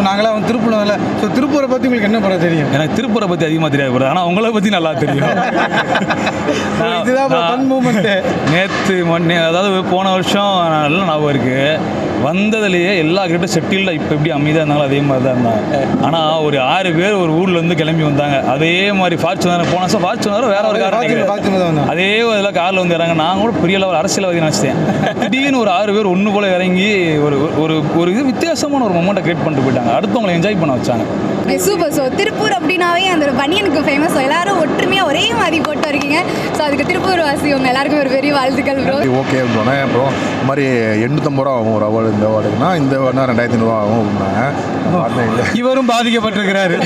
So நாங்களாம் வந்து திருப்பூர் வரல. ஸோ திருப்பூரை பற்றி உங்களுக்கு என்ன ப்ரோ தெரியும்? எனக்கு திருப்பூரை பற்றி அதிகமாக தெரியாது bro. ஆனால் உங்களை பற்றி நல்லா தெரியும். இதுதான் நேற்று மொன்னே அதாவது போன வருஷம் நல்ல ஞாபகம் இருக்குது வந்ததுலேயே எல்லா கிட்ட செட்டில்டு இப்போ எப்படி அமைதியாக இருந்தாலும் அதே மாதிரி தான் இருந்தாங்க. ஆனால் ஒரு ஆறு பேர் ஒரு ஊர்லேருந்து கிளம்பி வந்தாங்க. அதே மாதிரி ஃபார்ச்சுனர் போன வருஷம் ஃபார்ச்சுனர் வேற ஒரு கார் Fortuner, Fortuner தான் வந்தாங்க. அதே இதில் காரில் வந்து இறங்க நான் கூட பெரிய லெவல் அரசியல்வாதி நினச்சிட்டேன். திடீர்னு ஒரு ஆறு பேர் ஒன்று போல இறங்கி ஒரு ஒரு ஒரு இது வித்தியாசமான ஒரு மொமெண்ட்டை கிரியேட் பண்ணிட்டு போயிட்டாங்க. அடுத்தவங்களை என்ஜாய் பண்ண வச்சாங்க. சூப்பர் ஸோ திருப்பூர் அப்படின்னாவே அந்த பனியனுக்கு ஃபேமஸ் எல்லாரும் ஒற்றுமையாக ஒரே மாதிரி போட்டு இருக்கீங்க ஸோ அதுக்கு திருப்பூர் வாசி உங்க எல்லாருக்கும் ஒரு பெரிய வாழ்த்துக்கள் ப்ரோ ஓகே அப்புறம் இந்த மாதிரி எண்ணூற்றம்பது ரூபா ஆகும் ஒரு அவார்டு இந்த அவார்டுக்குனா இந்த அவார்டுனா ரெண்டாயிரத்தி ஐநூறுவா ஆகும் அப்படின்னாங்க. இவரும் பாதிக்கப்பட்டிருக்கிறாரு.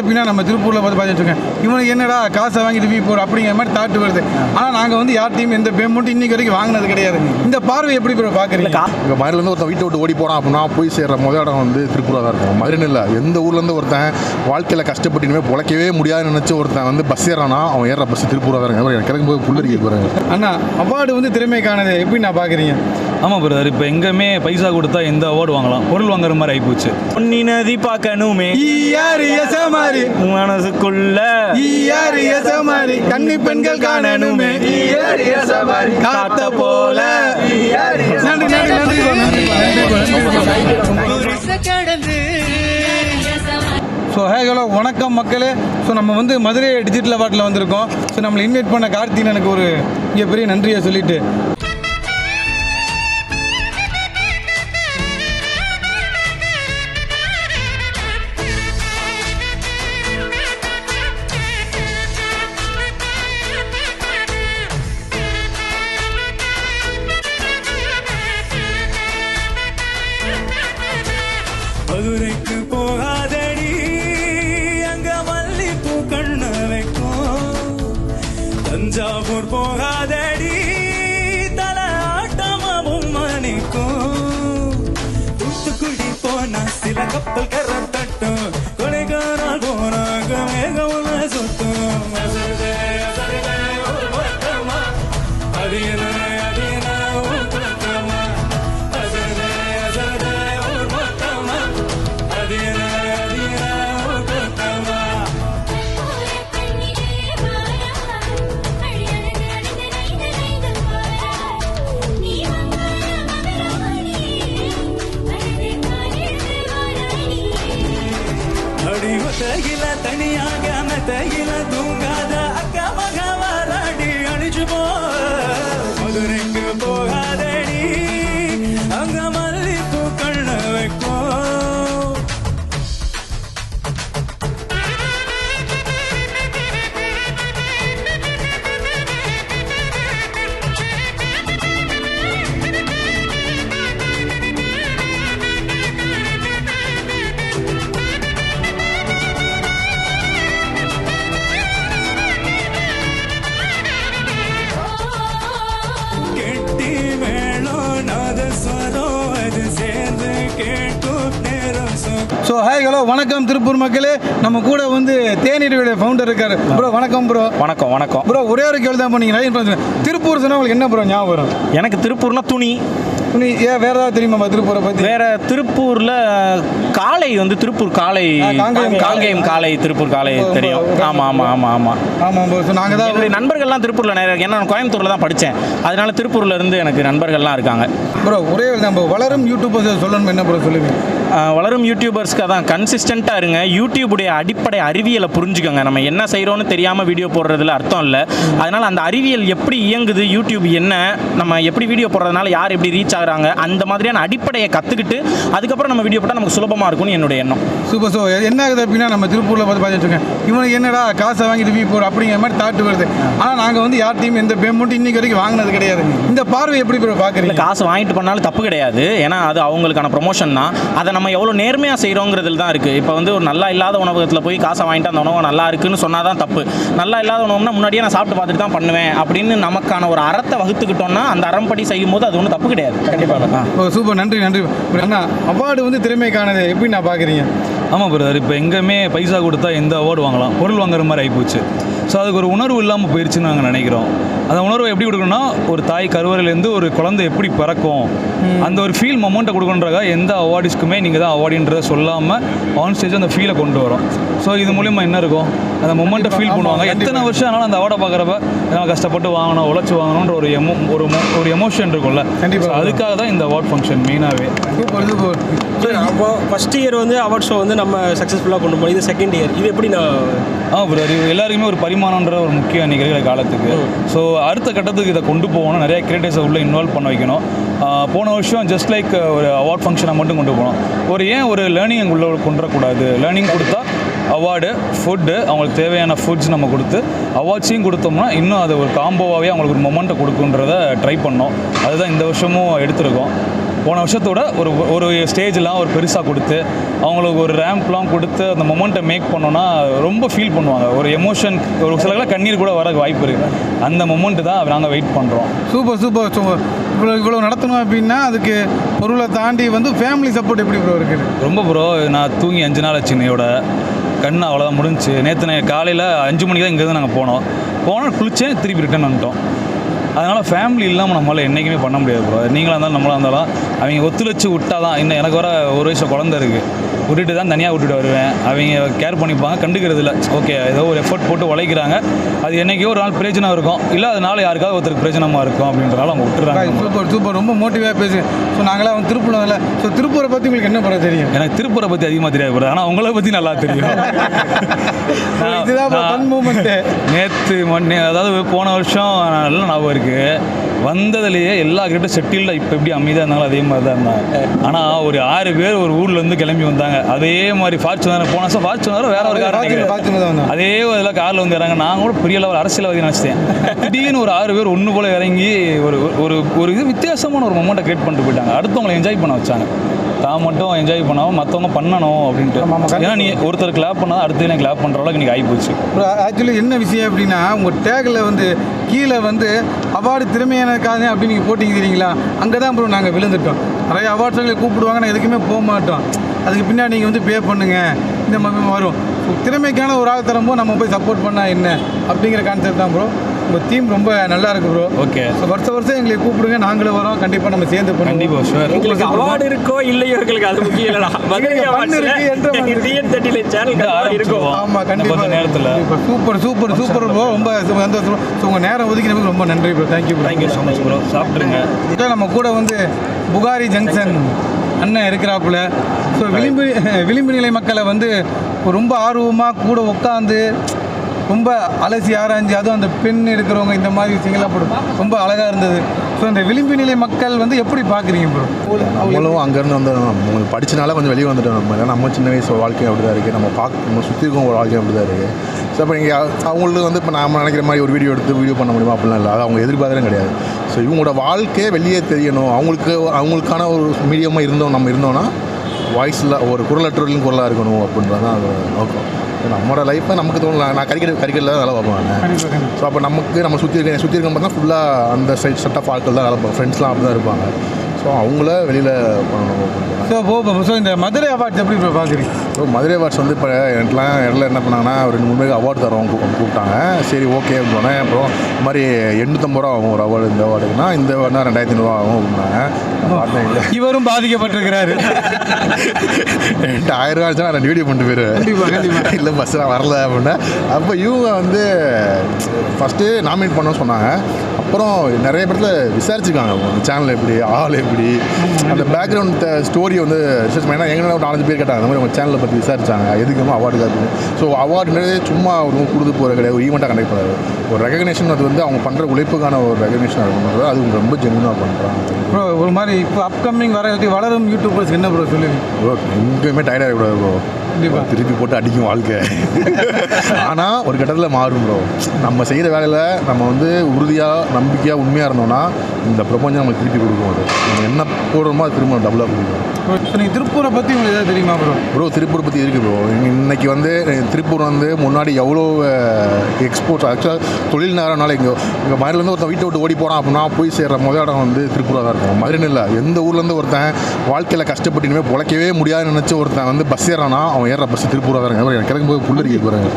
எப்படின்னா நம்ம திருப்பூரில் பார்த்து பார்த்துட்டு இருக்கேன். இவனுக்கு என்னடா காசை வாங்கிட்டு வீ போகிற அப்படிங்கிற மாதிரி தாட்டு வருது. ஆனால் நாங்கள் வந்து யார்ட்டையும் எந்த பேமெண்ட்டும் இன்னைக்கு வரைக்கும் வாங்கினது கிடையாது. இந்த பார்வை எப்படி ப்ரோ பார்க்குறீங்க இங்கே மதுரையிலேருந்து ஒருத்தன் வீட்டை விட்டு ஓடி போனான் அப்படின்னா போய் சேர்ற முதல் இடம் வந்து திருப்பூராக தான் இருக்கும். மதுரைன்னு இல்லை எந்த ஊர்லேருந்து ஒருத்தன் வாழ்க்கையில் கஷ்டப்பட்டு இனிமேல் பிழைக்கவே முடியாதுன்னு நினச்சி ஒருத்தன் வந்து பஸ் ஏறானா அவன் ஏற பஸ் திருப்பூராக தான் எனக்கு கிடக்கும் போது புல்லரிக்க போகிறேன் அண்ணா அவார்டு வந்து திறமைக்கானது எப்படி நான் பார்க்குறீங்க ஆமாம் பிரதர் இப்போ எங்கேயுமே பைசா கொடுத்தா எந்த அவார்டு வாங்கலாம் பொருள் வாங்குற மாதிரி ஆகிப்போச்சு பொன்னி நதி பார்க்கணுமே ஈயாரு எசமாரி மனசுக்குள்ள ஈயாரு எசமாரி கன்னி பெண்கள் காணணுமே காத்த போல நன்றி நன்றி நன்றி. ஸோ ஹே ஹலோ வணக்கம் மக்களே ஸோ நம்ம வந்து மதுரை டிஜிட்டல் அவார்டில் வந்திருக்கோம் ஸோ நம்மளை இன்வைட் பண்ண கார்த்திகன் எனக்கு ஒரு இங்கே பெரிய நன்றியை சொல்லிட்டு தஞ்சாவூர் போகாதடி. தல ஆட்டமும் மணிக்கும் தூத்துக்குடி போனா சில கப்பல் கரத்த ஹலோ வணக்கம் திருப்பூர் மக்களே. நம்ம கூட வந்து தேநீருடைய ஃபவுண்டர் இருக்காரு. ப்ரோ வணக்கம் ப்ரோ வணக்கம் வணக்கம். ப்ரோ ஒரே ஒரு கேள்வி தான் பண்ணீங்க பேர். திருப்பூர் சொன்னா உங்களுக்கு என்ன ப்ரோ ஞாபகம் வரும்? எனக்கு திருப்பூர்னா துணி. ஏன் வேற ஏதாவது தெரியுமா திருப்பூரை பற்றி வேற திருப்பூர்ல காளை வந்து திருப்பூர் காளை ஆ, காங்கேயம் காளை. திருப்பூர் காளை தெரியும். ஆமா ஆமா ஆமா ஆமா. ஆமாம் ப்ரோ ஸோ நாங்கள் தான் என்னுடைய நண்பர்கள்லாம் திருப்பூர்ல நிறைய ஏன்னா கோயம்புத்தூர்ல தான் படித்தேன் அதனால திருப்பூர்ல இருந்து எனக்கு நண்பர்கள்லாம் இருக்காங்க. ப்ரோ ஒரே bro. வளரும் யூடியூபர்ஸ் சொல்லணும் என்ன ப்ரோ சொல்லுவீங்க? வளரும் யூடியூபர்ஸ்க்கு அதான் கன்சிஸ்டண்ட்டாக இருங்க. யூடியூபுடைய அடிப்படை அறிவியலை புரிஞ்சுக்கோங்க. நம்ம என்ன செய்கிறோன்னு தெரியாமல் வீடியோ போடுறதுல அர்த்தம் இல்லை. அதனால் அந்த அறிவியல் எப்படி இயங்குது யூடியூப் என்ன நம்ம எப்படி வீடியோ போடுறதுனால யார் எப்படி ரீச் ஆகுறாங்க. அந்த மாதிரியான அடிப்படையை கற்றுக்கிட்டு அதுக்கப்புறம் நம்ம வீடியோ போட்டால் நமக்கு சுலபமாக இருக்கும்னு என்னுடைய எண்ணம். சூப்பர் ஸோ என்ன ஆகுது அப்படின்னா நம்ம திருப்பூரில் பார்த்து பார்த்துட்டு இருக்கேன். இவனுக்கு என்னடா காசை வாங்கிட்டு வீ போகிற அப்படிங்கிற மாதிரி தாட்டு வருது. ஆனால் நாங்கள் வந்து யார்ட்டையும் எந்த பேமெண்ட்டும் இன்னைக்கு வரைக்கும் வாங்கினது கிடையாது. இந்த பார்வை எப்படி பார்க்குறீங்க காசு வாங்கிட்டு பண்ணாலும் தப்பு கிடையாது. ஏன்னா அது அவங்களுக்கான ப்ரொமோஷன் தான். அதை நம்ம எவ்வளோ நேர்மையாக செய்கிறோங்கிறதுல தான் இருக்குது இப்போ வந்து ஒரு நல்லா இல்லாத உணவகத்தில் போய் காசை வாங்கிட்டு அந்த உணவு நல்லா இருக்குன்னு சொன்னால் தான் தப்பு. நல்லா இல்லாத உணவுனா முன்னாடியே நான் சாப்பிட்டு பார்த்துட்டு தான் பண்ணுவேன் அப்படின்னு நமக்கான ஒரு அறத்தை வகுத்துக்கிட்டோம்னா அந்த அறம்படி செய்யும் போது அது ஒன்றும் தப்பு கிடையாது. கண்டிப்பாக சூப்பர். நன்றி நன்றி. அண்ணா அவார்டு வந்து திறமைக்கானது எப்படி நான் பார்க்குறீங்க ஆமாம் பிரதர் இப்போ எங்கேயுமே பைசா கொடுத்தா எந்த அவார்டு வாங்கலாம்? பொருள் வாங்குற மாதிரி ஆகிப்போச்சு ஸோ அதுக்கு ஒரு உணர்வு இல்லாமல் போயிடுச்சுன்னு நாங்கள் நினைக்கிறோம். அந்த உணர்வை எப்படி கொடுக்கணும்னா ஒரு தாய் கருவறையிலேருந்து ஒரு குழந்தை எப்படி பிறக்கும் அந்த ஒரு ஃபீல் மொமெண்ட்டை கொடுக்கணுன்றதா எந்த அவார்டிஸ்க்குமே நீங்கள் தான் அவார்டுன்றதை சொல்லாமல் ஆன் ஸ்டேஜ் அந்த ஃபீலை கொண்டு வரும். ஸோ இது மூலியமாக என்ன இருக்கும்? அந்த மொமெண்ட்டை ஃபீல் பண்ணுவாங்க. எத்தனை வருஷம் ஆனாலும் அந்த அவார்டை பார்க்குறப்ப நம்ம கஷ்டப்பட்டு வாங்கணும் உழைச்சி வாங்கணுன்ற ஒரு எமோ ஒரு ஒரு எமோஷன் இருக்கும்ல. கண்டிப்பா. So அதுக்காக தான் இந்த அவார்ட் ஃபங்க்ஷன் மெயினாகவே அப்போ ஃபர்ஸ்ட் இயர் வந்து அவார்ட் ஷோ வந்து நம்ம சக்ஸஸ்ஃபுல்லாக கொண்டு போனோம். இது செகண்ட் இயர் இது எப்படி நான் ஆ இது எல்லாருக்குமே ஒரு பரிமாணன்ற ஒரு முக்கிய நிகழ்கிற காலத்துக்கு. ஸோ அடுத்த கட்டத்துக்கு இதை கொண்டு போகணும். நிறைய கிரியேட்டர்ஸை உள்ளே இன்வால்வ் பண்ண வைக்கணும். போன வருஷம் ஜஸ்ட் லைக் ஒரு அவார்ட் ஃபங்க்ஷனை மட்டும் கொண்டு போகணும். ஒரு ஏன் ஒரு லேர்னிங் உள்ள கொண்டு வரக்கூடாது லேர்னிங் கொடுத்தா அவார்டு ஃபுட்டு அவங்களுக்கு தேவையான ஃபுட்ஸ் நம்ம கொடுத்து அவார்ட்ஸையும் கொடுத்தோம்னா இன்னும் அது ஒரு காம்போவாகவே அவங்களுக்கு ஒரு மொமெண்ட்டை கொடுக்குன்றத ட்ரை பண்ணோம். அதுதான் இந்த வருஷமும் எடுத்திருக்கோம். போன வருஷத்தோட ஒரு ஒரு ஸ்டேஜ்லாம் ஒரு பெருசாக கொடுத்து அவங்களுக்கு ஒரு ரேம்ப்லாம் கொடுத்து அந்த மொமெண்ட்டை மேக் பண்ணோன்னா ரொம்ப ஃபீல் பண்ணுவாங்க. ஒரு எமோஷன் ஒரு சிலர்லாம் கண்ணீர் கூட வர வாய்ப்பு இருக்குது அந்த மொமெண்ட்டு தான் நாங்கள் வெயிட் பண்ணுறோம் சூப்பர் சூப்பர் சூப்பர் இவ்வளோ இவ்வளோ நடத்தணும் அப்படின்னா அதுக்கு பொருளை தாண்டி வந்து ஃபேமிலி சப்போர்ட் எப்படி ப்ரோ இருக்குது? ரொம்ப ப்ரோ நான் தூங்கி அஞ்சு நாள் ஆச்சு இன்னையோட. கண் அவ்வளோதான் முடிஞ்சுச்சு. நேற்று காலையில் அஞ்சு மணிக்கு தான் இங்கேருந்து நாங்கள் போனோம். போனால் குளிச்சேன் திருப்பி ரிட்டர்ன் வந்துட்டோம். அதனால் ஃபேமிலி இல்லாமல் நம்மளால் என்றைக்குமே பண்ண முடியாது ப்ரோ நீங்களாக இருந்தாலும் நம்மளாக இருந்தாலும் அவங்க ஒத்துழைச்சி விட்டா தான் இன்னும் எனக்கு வர ஒரு வயசு குழந்த இருக்குது விட்டுட்டு தான் தனியாக விட்டுட்டு வருவேன். அவங்க கேர் பண்ணிப்பாங்க கண்டுக்கிறது இல்லை ஓகே ஏதோ ஒரு எஃபர்ட் போட்டு உழைக்கிறாங்க. அது என்னைக்கோ ஒரு நாள் பிரயோஜனம் இருக்கும். இல்லை அதனால யாருக்காவது ஒருத்தருக்கு பிரயோஜனமாக இருக்கும் அப்படின்றனால அவங்க விட்டுறாங்க சூப்பர் சூப்பர் ரொம்ப மோட்டிவாக பேசு. ஸோ நாங்களாம் வந்து திருப்பூர் வரல ஸோ திருப்பூரை பற்றி உங்களுக்கு என்ன பண்ண தெரியும்? எனக்கு திருப்பூரை பற்றி அதிகமாக தெரியாது. ஆனால் உங்களை பற்றி நல்லா தெரியும். இதுதான் நேற்று அதாவது போன வருஷம் நல்ல ஞாபகம் இருக்குது வந்ததுலேயே எல்லா கிட்ட செட்டில்டு இப்போ எப்படி அமைதியாக இருந்தாலும் அதே மாதிரி தான் இருந்தாங்க. ஆனால் ஒரு ஆறு பேர் ஒரு ஊர்லேருந்து கிளம்பி வந்தாங்க. அதே மாதிரி ஃபார்ச்சுனர் போன வருஷம் ஃபார்ச்சுனர் வேற ஒரு கார். அதே இதில் காரில் வந்து இறங்க நான் கூட பெரிய லெவல் அரசியல்வாதி நினச்சிட்டேன். திடீர்னு ஒரு ஆறு பேர் ஒன்று போல இறங்கி ஒரு ஒரு ஒரு இது வித்தியாசமான ஒரு மொமெண்ட்டை கிரியேட் பண்ணிட்டு போயிட்டாங்க. அடுத்தவங்களை என்ஜாய் பண்ண வச்சாங்க. தான் மட்டும் என்ஜாய் பண்ணாமல் மற்றவங்க பண்ணணும் அப்படின்ட்டு. ஏன்னா நீ ஒருத்தர் கிளாப் பண்ணால் அடுத்து கிளாப் பண்ணுற அளவுக்கு இன்னைக்கு ஆகிப்போச்சு ஆக்சுவலி என்ன விஷயம் அப்படின்னா உங்கள் டேக்கில் வந்து கீழே வந்து அவார்டு திறமையானதுக்காக அப்படின்னு நீங்கள் போட்டிங்க தெரியுங்களா அங்கே தான் ப்ரோ நாங்கள் விழுந்துட்டோம். நிறைய அவார்ட்ஸ்களை கூப்பிடுவாங்க நான் எதுக்குமே போக மாட்டோம். அதுக்கு பின்னாடி நீங்கள் வந்து பே பண்ணுங்கள் இந்த மாதிரி வரும். திறமைக்கான ஒரு ஆள் தரும்போது நம்ம போய் சப்போர்ட் பண்ணால் என்ன? அப்படிங்கிற கான்செப்ட் தான் ப்ரோ உங்கள் தீம் ரொம்ப நல்லா இருக்கு ப்ரோ ஓகே ஸோ வருஷம் வருஷம் எங்களை கூப்பிடுங்க. நாங்களும் வரோம். கண்டிப்பாக நம்ம சேர்ந்து பண்ணுவோம். கண்டிப்பாக ஷுவர் எங்களுக்கு அவார்டு இருக்கோ இல்லையோ எங்களுக்கு அது முக்கியம் இல்லைடா. இருக்கும். ஆமாம் கண்டிப்பாக நேரத்தில். சூப்பர் சூப்பர் சூப்பர் ப்ரோ ரொம்ப சந்தோஷம் ஸோ உங்கள் நேரம் ஒதுக்கினதுக்கு ரொம்ப நன்றி bro thank you bro thank you so much bro சாப்பிட்ருங்க நம்ம கூட வந்து புகாரி ஜங்ஷன் அண்ணன் இருக்கிறாப்புல. ஸோ விளிம்பு விளிம்பு நிலை மக்களை வந்து ரொம்ப ஆர்வமாக கூட உட்காந்து ரொம்ப அலசி ஆராய்ஞ்சு அதுவும் அந்த பெண் எடுக்கிறவங்க இந்த மாதிரி விஷயங்கள்லாம் போடும். ரொம்ப அழகாக இருந்தது. ஸோ அந்த விளிம்பு நிலை மக்கள் வந்து எப்படி பார்க்குறீங்க ப்ரோ நம்மளும் அங்கேருந்து வந்து உங்களுக்கு படித்தனால கொஞ்சம் வெளியே வந்துட்டோம் நம்ம. ஏன்னா நம்ம சின்ன வயசு வாழ்க்கை அப்படி தான் இருக்குது நம்ம பார்க்க நம்ம சுற்றி இருக்கோம் ஒரு வாழ்க்கை அப்படி தான் இருக்குது ஸோ அப்போ இங்கே அவங்களுக்கு வந்து இப்போ நாம் நினைக்கிற மாதிரி ஒரு வீடியோ எடுத்து வீடியோ பண்ண முடியுமா? அப்படிலாம் இல்லை. அது அவங்க எதிர்பார்த்தே கிடையாது. ஸோ இவங்களோட வாழ்க்கையே வெளியே தெரியணும். அவங்களுக்கு அவங்களுக்கான ஒரு மீடியமாக இருந்தோம் நம்ம இருந்தோம்னா வாய்ஸில் ஒரு குரலற்றவர்களின் குரலாக இருக்கணும் அப்படின்றது தான் அது நோக்கம். நம்மளோட லைஃப்பை நமக்கு தோணல. நான் கரிக்கெட் கரிக்கெட்டில் தான் வேலை பார்ப்பேன் ஸோ அப்போ நமக்கு நம்ம சுற்றி இருக்க சுற்றி இருக்க பார்த்தா ஃபுல்லாக அந்த சைட் செட் ஆஃப் ஆட்கள் தான் வேலை பார்ப்போம் ஃப்ரெண்ட்ஸ்லாம் அப்படி தான் இருப்பாங்க. ஸோ அவங்கள வெளியில் பண்ணணும் ஸோ போகும் ஸோ இந்த மதுரை அவார்ட்ஸ் எப்படி ப்ரோ பார்க்குறீங்க ஸோ மதுரை அவார்ட்ஸ் வந்து இப்போ எனக்குலாம் இடத்துல என்ன பண்ணாங்கன்னா ஒரு ரெண்டு மூணு பேருக்கு அவார்டு தரோம் கூப்பிட்டாங்க. சரி ஓகே அப்படின்னு அப்புறம் இந்த மாதிரி எண்ணூற்றம்பது ரூபா ஆகும் ஒரு அவார்டு இந்த அவார்டுக்குனா இந்த அவார்டுனா ரெண்டாயிரத்தி ஐநூறுவா ஆகும் அப்படின்னாங்க. இவரும் பாதிக்கப்பட்டிருக்கிறாரு. ஆயிரம் ரூபா இருந்துச்சுன்னா ரெண்டு வீடியோ பண்ணிட்டு போயிடுவேன். இல்லை பஸ் நான் வரல அப்படின்னா. அப்போ இவங்க வந்து ஃபஸ்ட்டு நாமினேட் பண்ண சொன்னாங்க. அப்புறம் நிறைய பேர்த்துல விசாரிச்சிருக்காங்க அந்த சேனல் எப்படி ஆள் எப்படி அந்த பேக்ரவுண்ட் ஸ்டோரி வந்து ரிசர்ச் பண்ணி ஏன்னா எங்கன்னா ஒரு நாலஞ்சு பேர் கேட்டாங்க. அந்த மாதிரி உங்கள் சேனலை பற்றி விசாரிச்சாங்க. எதுக்குமா அவார்டு காத்து ஸோ அவார்டுன்றது சும்மா ஒரு கொடுத்து போகிற கிடையாது. ஒரு ஈவெண்ட்டாக கண்டக்ட் பண்ணாரு ஒரு ரெகக்னேஷன் அது வந்து அவங்க பண்ணுற உழைப்புக்கான ஒரு ரெகக்னேஷன் இருக்குன்றது அது ரொம்ப ஜென்யூனாக பண்ணுறாங்க ப்ரோ ஒரு மாதிரி இப்போ அப்கமிங் வர வளரும் யூடியூபர்ஸ் என்ன ப்ரோ சொல்லுவீங்க? ப்ரோ எங்கேயுமே டயர்ட் ஆகக்கூடாது ப்ரோ கண்டிப்பா. திருப்பி போட்டு அடிக்கும் வாழ்க்கை. ஆனால் ஒரு கட்டத்தில் மாறும் ப்ரோ நம்ம செய்கிற வேலையில் நம்ம வந்து உறுதியாக நம்பிக்கையாக உண்மையாக இருந்தோம்னா இந்த பிரபஞ்சம் நமக்கு திருப்பி கொடுக்கும் அது. நம்ம என்ன போடுறோமோ அது திரும்ப டபுளாக கொடுக்கும். நீங்கள் திருப்பூரை பற்றி உங்களுக்கு ஏதாவது தெரியுமா ப்ரோ ப்ரோ திருப்பூர் பற்றி இருக்கு ப்ரோ இன்னைக்கு வந்து திருப்பூர் வந்து முன்னாடி எவ்வளோ எக்ஸ்போர்ட் ஆக்சுவலாக தொழில் நேரம்னால இங்கே இங்கே மதுரையிலேருந்து ஒருத்தன் வீட்டை விட்டு ஓடி போகிறான் அப்படின்னா போய் சேர்ற முதல் இடம் வந்து திருப்பூராக தான் இருக்கும். மதுரைன்னு இல்லை எந்த ஊர்லேருந்து ஒருத்தன் வாழ்க்கையில் கஷ்டப்பட்டு இனிமேல் பிழைக்கவே முடியாதுன்னு நினச்சி ஒருத்தன் வந்து பஸ் ஏறானா அவன் ஏற பஸ் திருப்பூராக தான் இருக்கும். எனக்கு கிடக்கும் போது புல்லரிக்க போகிறாங்க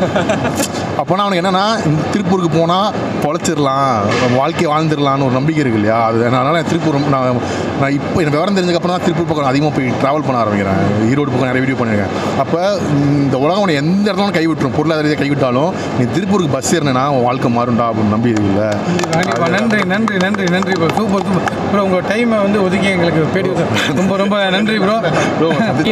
அப்போனா அவனுக்கு என்னன்னா திருப்பூருக்கு போனால் பொழைச்சிடலாம் வாழ்க்கையை வாழ்ந்துடலாம்னு ஒரு நம்பிக்கை இருக்கு இல்லையா? அது அதனால திருப்பூர் நான் நான் இப்போ எனக்கு விவரம் தெரிஞ்சதுக்கப்புறம் தான் திருப்பூர் பக்கம் அதிகமாக போய் ட்ராவல் பண்ண ஆரம்பிக்கிறேன் ஈரோடு பக்கம் நிறைய வீடியோ பண்ணியிருக்கேன் அப்போ இந்த உலகம் உன்னை எந்த இடத்துல கைவிட்டுரும். பொருளாதார ரீதியாக கைவிட்டாலும் நீ திருப்பூருக்கு பஸ் ஏறினா உன் வாழ்க்கை மாறும்டா அப்படின்னு நம்பி இல்லை? நன்றி நன்றி நன்றி நன்றி ப்ரோ சூப்பர் சூப்பர் ப்ரோ உங்கள் டைமை வந்து ஒதுக்கி எங்களுக்கு பேடி ரொம்ப ரொம்ப நன்றி ப்ரோ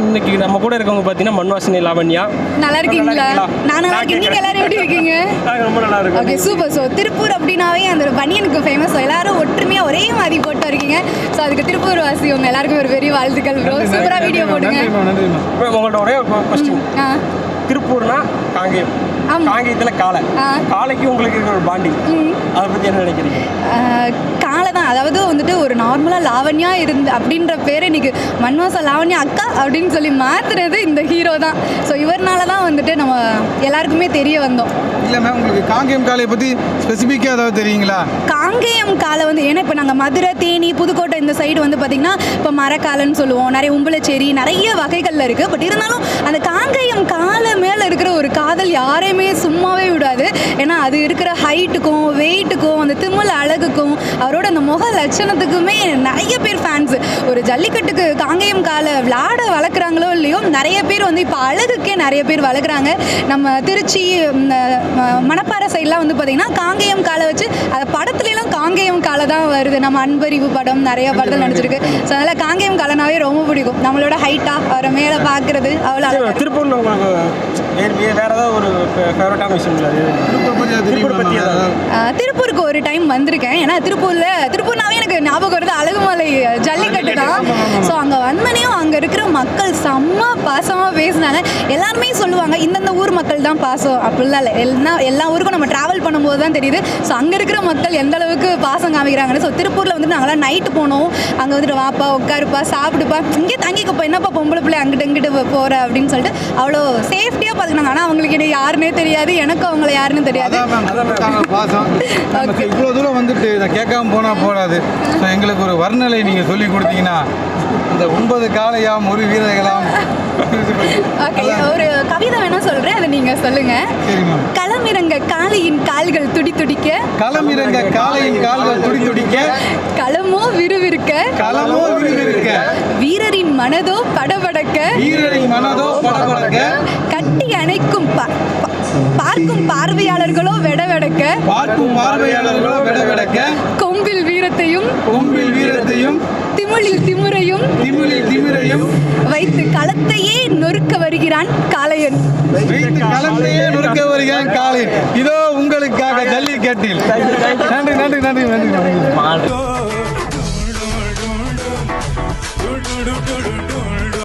இன்னைக்கு நம்ம கூட இருக்கவங்க பார்த்தீங்கன்னா மண்வாசினி லாவண்யா. நல்லா இருக்கீங்களா? நான் நல்லா இருக்கேன். நீங்க எல்லாரும் எப்படி இருக்கீங்க? நாங்கள் ரொம்ப நல்லா இருக்கோம் ஓகே சூப்பர் ஸோ திருப்பூர் அப்படின்னாவே அந்த ஒரு பனியனுக்கு ஃபேமஸ் எல்லாரும் ஒற்றுமையாக ஒரே மாதிரி போட்டு இருக்கீங்க ஸோ அதுக்கு திருப்பூர் வாசி உங்க எல்லாருக்கும் ஒரு பெரிய வாழ்த்துக்கள் ப்ரோ சூப்பராக வீடியோ போடுங்க இப்போ உங்கள்ட்ட ஒரே ஒரு கொஸ்டின் ஆ. திருப்பூர்னா காங்கேயம். காங்கேயத்தில் காலை ஆ. காலைக்கு உங்களுக்கு இருக்கிற ஒரு பாண்டிங் அதை பற்றி என்ன நினைக்கிறீங்க? காலை தான். அதாவது வந்துட்டு ஒரு நார்மலாக லாவண்யா இருந்து அப்படின்ற பேர் இன்னைக்கு மன்வாசா லாவண்யா அக்கா அப்படின்னு சொல்லி மாத்துறது இந்த ஹீரோ தான். ஸோ இவர்னால தான் வந்துட்டு நம்ம எல்லாருக்குமே தெரிய வந்தோம். இல்லை மேம் உங்களுக்கு காங்கேயம் காலையை பற்றி ஸ்பெசிஃபிக்காக ஏதாவது தெரியுங்களா? காங்கேயம் காலை வந்து ஏன்னா இப்போ நாங்கள் மதுரை தேனி மாவட்டம் இந்த சைடு வந்து பார்த்திங்கன்னா இப்போ மரக்காலன்னு சொல்லுவோம் நிறைய உம்பளச்சேரி நிறைய வகைகளில் இருக்குது பட் இருந்தாலும் அந்த காங்கேயம் காலை மேலே இருக்கிற ஒரு காதல் யாரையுமே சும்மாவே விடாது. ஏன்னா அது இருக்கிற ஹைட்டுக்கும் வெயிட்டுக்கும் அந்த திமில் அழகுக்கும் அவரோட அந்த முக லட்சணத்துக்குமே நிறைய பேர் ஃபேன்ஸு ஒரு ஜல்லிக்கட்டுக்கு காங்கேயம் காலை விளாட வளர்க்குறாங்களோ இல்லையோ நிறைய பேர் வந்து இப்போ அழகுக்கே நிறைய பேர் வளர்க்குறாங்க. நம்ம திருச்சி இந்த, மணப்பாறை சைட்லாம் வந்து பார்த்திங்கன்னா காங்கேயம் காலை வச்சு அதை படத்துலலாம் காங்கேயம் காலை தான் வருது. நம்ம அன்பறிவு படம் நிறைய படத்தில் நடிச்சிருக்கு. ஸோ அதனால் காங்கேயம் காலைனாவே ரொம்ப பிடிக்கும். நம்மளோட ஹைட்டாக அவரை மேலே பார்க்குறது அவ்வளோ அழகா திருப்பூரில் உங்களுக்கு வேறு வேறு ஏதாவது ஒரு ஃபேவரட்டான விஷயம் இல்லை திருப்பூர் பற்றி திருப்பூருக்கு ஒரு டைம் வந்திருக்கேன். ஏன்னா திருப்பூரில் திருப்பூர்னாவே எனக்கு ஞாபகம் வருது. அழகுமலை ஜல்லிக்கட்டு தான். ஸோ அங்கே வந்தனையும் அங்கே இருக்கிற மக்கள் செம்ம பாசமாக பேசினாங்க. எல்லாருமே சொல்லுவாங்க இந்தந்த ஊர் மக்கள் தான் பாசம். அப்படிலாம் இல்லை. எல்லா எல்லா ஊருக்கும் நம்ம ட்ராவல் பண்ணும்போது தான் தெரியுது. ஸோ அங்கே இருக்கிற மக்கள் எந்த அளவுக்கு பாசம் காமிக்கிறாங்கன்னு. ஸோ திருப்பூரில் வந்துட்டு நாங்களாம் நைட்டு போனோம். அங்கே வந்துட்டு வாப்பா உட்காருப்பா சாப்பிடுப்பா. இங்கே தங்கிக்கப்பா. என்னப்பா பொம்பளை பிள்ளை அங்கிட்டு இங்கிட்டு போகிற அப்படின்னு சொல்லிட்டு அவ்வளோ சேஃப்டியாக பார்த்துக்கினாங்க ஆனால் அவங்களுக்கு என்ன யாருன்னே தெரியாது. எனக்கும் அவங்கள யாருன்னு தெரியாது. இவ்வளோ தூரம் வந்துட்டு இதை கேட்காம போனால் போடாது ஸோ எங்களுக்கு ஒரு வர்ணனை நீங்கள் சொல்லி கொடுத்தீங்கன்னா இந்த ஒன்பது காலையாம் ஒரு வீரர்களாம். ஒரு கவிதை வேணா சொல்றேன் அதை நீங்க சொல்லுங்க. களமிறங்க காளையின் கால்கள் துடி துடிக்க. களமிறங்க காலையின் கால்கள் துடி துடிக்க. களமோ விறுவிறுக்க. களமோ விறுவிறுக்க. வீரரின் மனதோ படபடக்க. வீரரின் மனதோ படபடக்க. கட்டி அணைக்கும் பார்க்கும் பார்வையாளர்களோ வெடவெடக்க. பார்க்கும் பார்வையாளர்களோ விடவிடக்க. வீரத்தையும் கொம்பில் வீரத்தையும் திமிழில் திமிரையும் திமிழில் திமிரையும் வைத்து களத்தையே நொறுக்க வருகிறான் காளையன் வைத்து களத்தையே நொறுக்க வருகிறான் காலை இதோ உங்களுக்காக ஜல்லிக்கட்டில் நன்றி நன்றி நன்றி நன்றி நன்றி